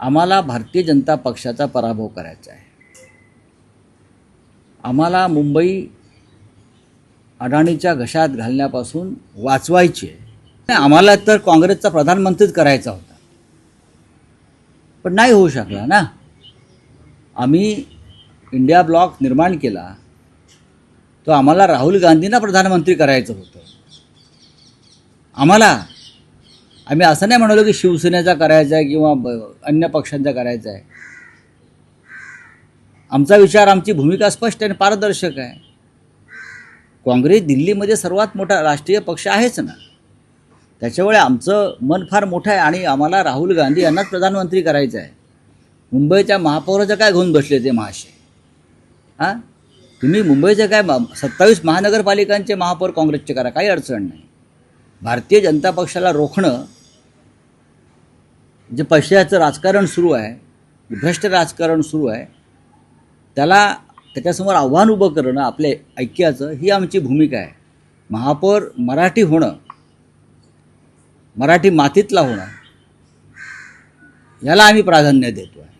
आम्हाला भारतीय जनता पक्षाचा पराभव करायचा आहे. आम्हाला मुंबई अडाणीच्या घशात घालण्यापासून वाचवायची आहे. नाही, आम्हाला तर काँग्रेसचा प्रधानमंत्रीच करायचा होता. पण नाही होऊ शकला ना. आम्ही इंडिया ब्लॉक निर्माण केला तो आम्हाला राहुल गांधींना प्रधानमंत्री करायचं होतं. आम्हाला आम्ही असं नाही म्हणालो की शिवसेनेचा करायचा आहे किंवा ब- अन्य पक्षांचा करायचा आहे. आमचा विचार आमची भूमिका स्पष्ट आणि पारदर्शक आहे. काँग्रेस दिल्लीमध्ये सर्वात मोठा राष्ट्रीय पक्ष आहेच ना. त्याच्यामुळे आमचं मन फार मोठं आहे आणि आम्हाला राहुल गांधी यांनाच प्रधानमंत्री करायचं आहे. मुंबईच्या महापौराचं काय घेऊन बसले ते महाशय? हां? तुम्ही मुंबईचं काय सत्तावीस महानगरपालिकांचे महापौर काँग्रेसचे करा काही अडचण नाही. भारतीय जनता पक्षाला रोखणं जे पैशाचं राजकारण सुरू आहे भ्रष्ट राजकारण सुरू आहे त्याला त्याच्यासमोर आव्हान उभं करणं आपल्या ऐक्याचं ही आमची भूमिका आहे. महापौर मराठी होणं मराठी मातीतला होणं याला आम्ही प्राधान्य देतो आहे